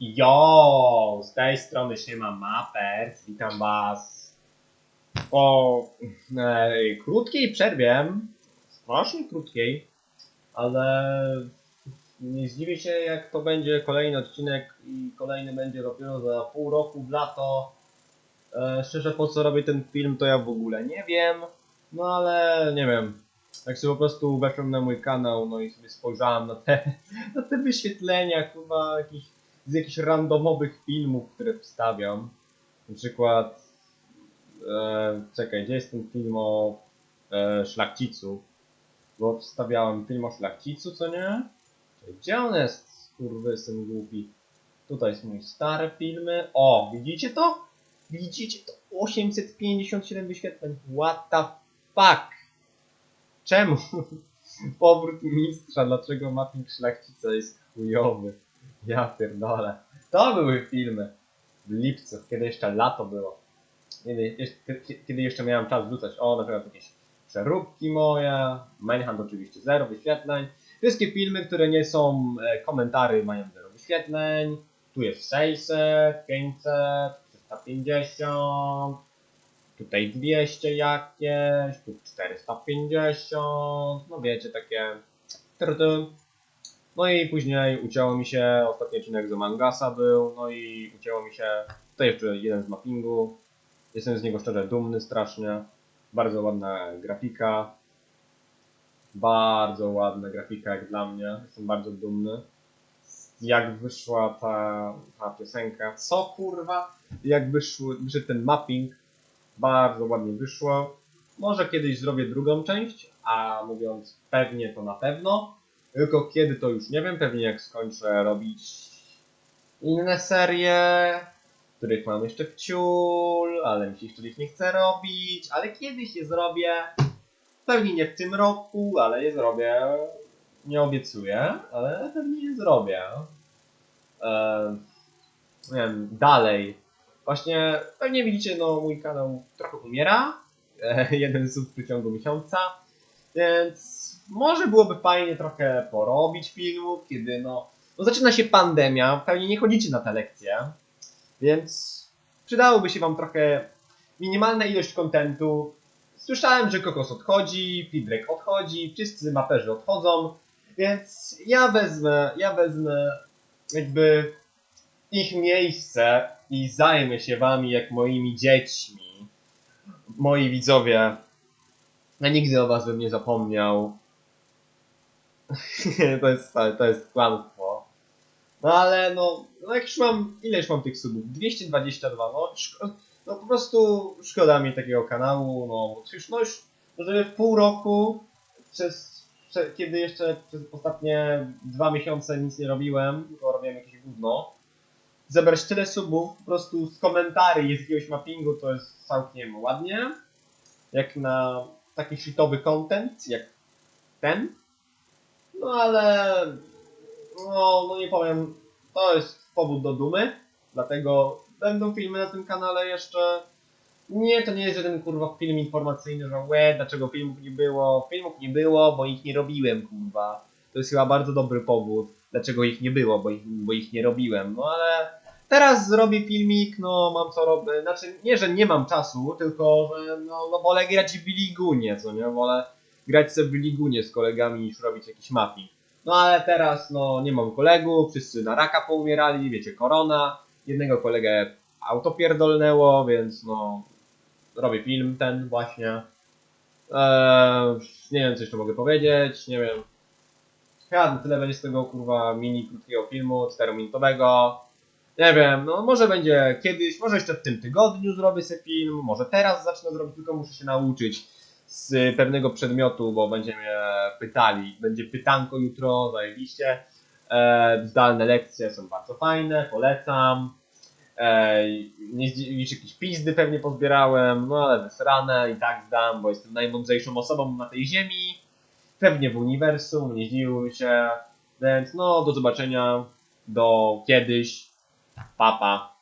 Jo, z tej strony się ma Mapers, witam was. Po e, krótkiej przerwie, strasznie krótkiej, ale nie zdziwię się jak to będzie kolejny odcinek i kolejny będzie dopiero za pół roku w lato. E, szczerze po co robię ten film to ja w ogóle nie wiem, no ale nie wiem, jak sobie po prostu weszłem na mój kanał, no i sobie spojrzałem na te, na te wyświetlenia, kurwa, jakichś, z jakichś randomowych filmów, które wstawiam. Na przykład, e, czekaj, gdzie jest ten film o e, szlachcicu? Bo wstawiałem film o szlachcicu, co nie? Gdzie on jest? Kurwy, jestem głupi. Tutaj są stare filmy. O, widzicie to? Widzicie to? 857 wyświetleń. What the fuck? Czemu? Powrót mistrza, dlaczego mapping szlachcica jest chujowy? Ja pierdolę. To były filmy. W lipcu, kiedy jeszcze lato było. Kiedy, kiedy jeszcze miałem czas wrzucać. O, na przykład jakieś przeróbki moje. Manhunt oczywiście zero wyświetleń. Wszystkie filmy, które nie są e, komentary, mają zero wyświetleń. Tu jest 600, 500, 350. Tutaj 200 jakieś, tu 450, no wiecie, takie trty. No i później ucięło mi się, ostatni odcinek z Mangasa był, no i ucięło mi się, to jeszcze jeden z mappingu. Jestem z niego szczerze dumny strasznie. Bardzo ładna grafika. Bardzo ładna grafika jak dla mnie. Jestem bardzo dumny. Jak wyszła ta, ta piosenka. Co kurwa? Jak wyszły, wyszedł ten mapping bardzo ładnie wyszło. Może kiedyś zrobię drugą część, a mówiąc pewnie to na pewno. Tylko kiedy to już nie wiem, pewnie jak skończę robić inne serie, których mam jeszcze w ciul, ale mi się ich nie chce robić, ale kiedyś je zrobię. Pewnie nie w tym roku, ale je zrobię. Nie obiecuję, ale pewnie je zrobię. Eee, nie wiem, dalej. Właśnie, pewnie widzicie, no mój kanał trochę umiera. E, jeden sub w przeciągu miesiąca. Więc może byłoby fajnie trochę porobić filmów, kiedy no, no zaczyna się pandemia, pewnie nie chodzicie na te lekcje. Więc przydałoby się wam trochę minimalna ilość kontentu. Słyszałem, że Kokos odchodzi, Pidrek odchodzi, wszyscy maperzy odchodzą, więc ja wezmę, ja wezmę jakby ich miejsce i zajmę się wami jak moimi dziećmi. Moi widzowie, ja nigdy o was bym nie zapomniał. to jest, to jest kłamstwo. No ale no, no jak już mam, ile już mam tych subów? 222, no, no po prostu szkoda mi takiego kanału, no już, no już, no w pół roku, przez, prze, kiedy jeszcze przez ostatnie dwa miesiące nic nie robiłem, tylko robiłem jakieś gówno, zebrać tyle subów po prostu z komentarzy z jakiegoś mappingu to jest całkiem ładnie. Jak na taki shitowy content, jak ten. No ale no, no nie powiem, to jest powód do dumy, dlatego będą filmy na tym kanale jeszcze. Nie, to nie jest żaden kurwa film informacyjny, że łe, dlaczego filmów nie było. Filmów nie było, bo ich nie robiłem, kurwa. To jest chyba bardzo dobry powód, dlaczego ich nie było, bo ich, bo ich nie robiłem. No ale teraz zrobię filmik, no mam co robić. Znaczy, nie, że nie mam czasu, tylko że no, no wolę grać w Biligunie, co nie? Wolę grać sobie w Biligunie z kolegami niż robić jakiś mapping. No ale teraz no nie mam kolegów, wszyscy na raka poumierali, wiecie, korona. Jednego kolegę auto pierdolnęło, więc no robię film ten właśnie. Eee, nie wiem co jeszcze mogę powiedzieć, nie wiem. Na tyle będzie z tego kurwa mini krótkiego filmu, 4-minutowego. Nie wiem, no może będzie kiedyś, może jeszcze w tym tygodniu zrobię sobie film, może teraz zacznę zrobić, tylko muszę się nauczyć z pewnego przedmiotu, bo będziemy pytali. Będzie pytanko jutro, zajebiście. E, zdalne lekcje są bardzo fajne, polecam. E, zdziwisz, jakieś pizdy pewnie pozbierałem, no ale wysrane i tak zdam, bo jestem najmądrzejszą osobą na tej ziemi. Pewnie w uniwersum, nie zdziwił się. Więc no, do zobaczenia. Do kiedyś. Papa. Pa.